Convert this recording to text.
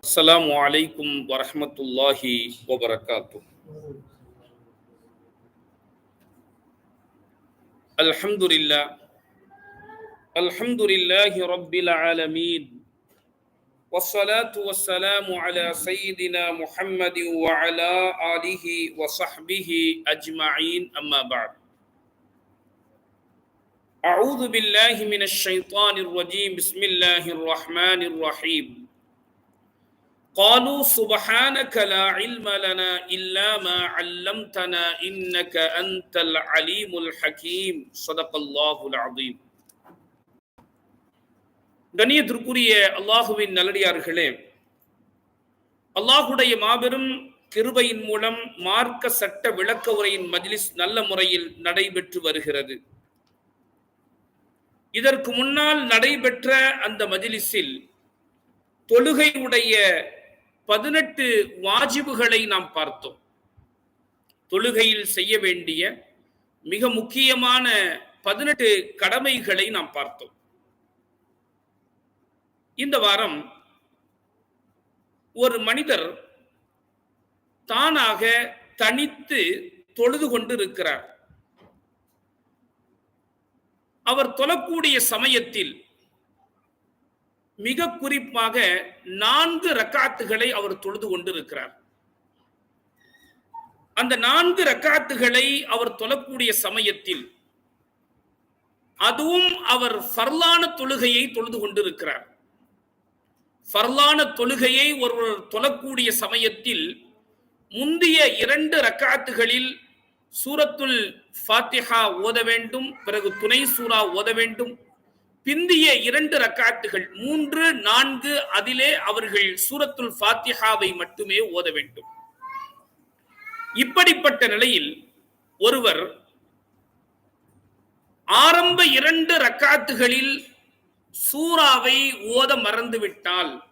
السلام عليكم ورحمة الله وبركاته. الحمد لله. الحمد لله رب العالمين. والصلاة والسلام على سيدنا محمد وعلى آله وصحبه أجمعين. أما بعد. أعوذ بالله من الشيطان الرجيم. بسم الله الرحمن الرحيم. قالوا سبحانك لا علم لنا إلا ما علمتنا إنك أنت العليم الحكيم صدق الله العظيم கண்ணியத்திற்குரிய அல்லாஹுவின் நல்லடியார்களே அல்லாஹுடைய மாபெரும் கிருபையின் மூலம் மார்க்க சட்ட விளக்க உரையின் மஜ்லிஸ் நல்ல முறையில் நடைபெற்று வருகிறது இதற்கு முன்னால் நடைபெற்ற அந்த மஜ்லிஸில் தொழுகையுடைய பதினெட்டு வாஜிபுகளை நாம் பார்த்தோம். தொழுகையில் செய்ய வேண்டிய மிக முக்கியமான பதினெட்டு கடமைகளை நாம் பார்த்தோம். இந்த வாரம் ஒரு மனிதர் தானாக தனித்து தொழுது கொண்டு இருக்கிறார் அவர் தொழக்கூடிய சமயத்தில் மிக குறிப்பாக நான்கு ரக்காத்துகளை அவர் தொழுது கொண்டிருக்கிறார். அந்த நான்கு ரக்காத்துகளை அவர் தொழக்கூடிய சமயத்தில் அதுவும் அவர் ஃபர்லான தொழுகையை தொழுது கொண்டிருக்கிறார். ஃபர்லான தொழுகையை ஒருவர் தொழக்கூடிய சமயத்தில் முந்திய இரண்டு ரக்காத்துகளில் சூரத்துல் ஃபாத்திஹா ஓத வேண்டும் பிறகு துணை சூரா ஓத வேண்டும் பிந்திய இரண்டு ரக்காத்துகள் மூன்று நான்கு அதிலே அவர்கள் சூரத்துல் ஃபாத்திஹாவை மட்டுமே ஓத வேண்டும். இப்படிப்பட்ட நிலையில் ஒருவர் ஆரம்ப இரண்டு ரக்காத்துகளில் சூறாவை ஓத மறந்துவிட்டால்